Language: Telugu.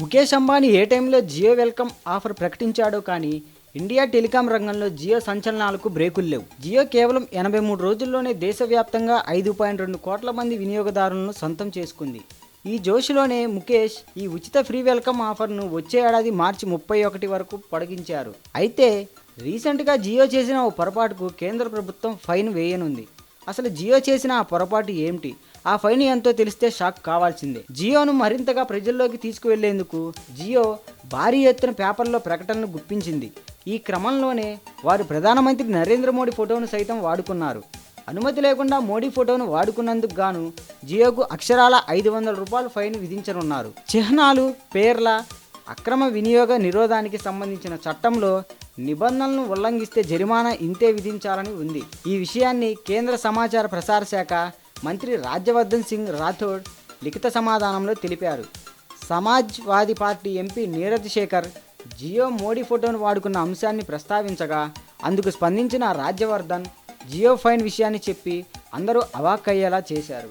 ముఖేష్ అంబానీ ఏ టైంలో జియో వెల్కమ్ ఆఫర్ ప్రకటించాడో కానీ ఇండియా టెలికాం రంగంలో జియో సంచలనాలకు బ్రేకులు లేవు. జియో కేవలం ఎనభై మూడు రోజుల్లోనే దేశవ్యాప్తంగా ఐదు పాయింట్ రెండు కోట్ల మంది వినియోగదారులను సొంతం చేసుకుంది. ఈ జోషిలోనే ముఖేష్ ఈ ఉచిత ఫ్రీ వెల్కమ్ ఆఫర్ను వచ్చే ఏడాది మార్చి ముప్పై ఒకటి వరకు పొడిగించారు. అయితే రీసెంట్గా జియో చేసిన ఓ పొరపాటుకు కేంద్ర ప్రభుత్వం ఫైన్ వేయనుంది. అసలు జియో చేసిన ఆ పొరపాటు ఏమిటి? ఆ ఫైన్ ఎంతో తెలిస్తే షాక్ కావాల్సిందే. జియోను మరింతగా ప్రజల్లోకి తీసుకువెళ్ళేందుకు జియో భారీ ఎత్తున పేపర్లో ప్రకటనలు గుప్పించింది. ఈ క్రమంలోనే వారు ప్రధానమంత్రి నరేంద్ర మోడీ ఫోటోను సైతం వాడుకున్నారు. అనుమతి లేకుండా మోడీ ఫోటోను వాడుకున్నందుకు గాను జియోకు అక్షరాల ఐదు వందల రూపాయలు ఫైన్ విధించనున్నారు. చిహ్నాలు పేర్ల అక్రమ వినియోగ నిరోధానికి సంబంధించిన చట్టంలో నిబంధనలను ఉల్లంఘిస్తే జరిమానా ఇంతే విధించాలని ఉంది. ఈ విషయాన్ని కేంద్ర సమాచార ప్రసార శాఖ మంత్రి రాజ్యవర్ధన్ సింగ్ రాథోడ్ లిఖిత సమాధానంలో తెలిపారు. Samajwadi party MP Neeraj Shekhar Jio Modi ఫోటోను వాడుకున్న అంశాన్ని ప్రస్తావించగా అందుకు స్పందించిన రాజ్యవర్ధన్ జియో ఫైన్ విషయాన్ని చెప్పి అందరూ అవాక్కయ్యేలా చేశారు.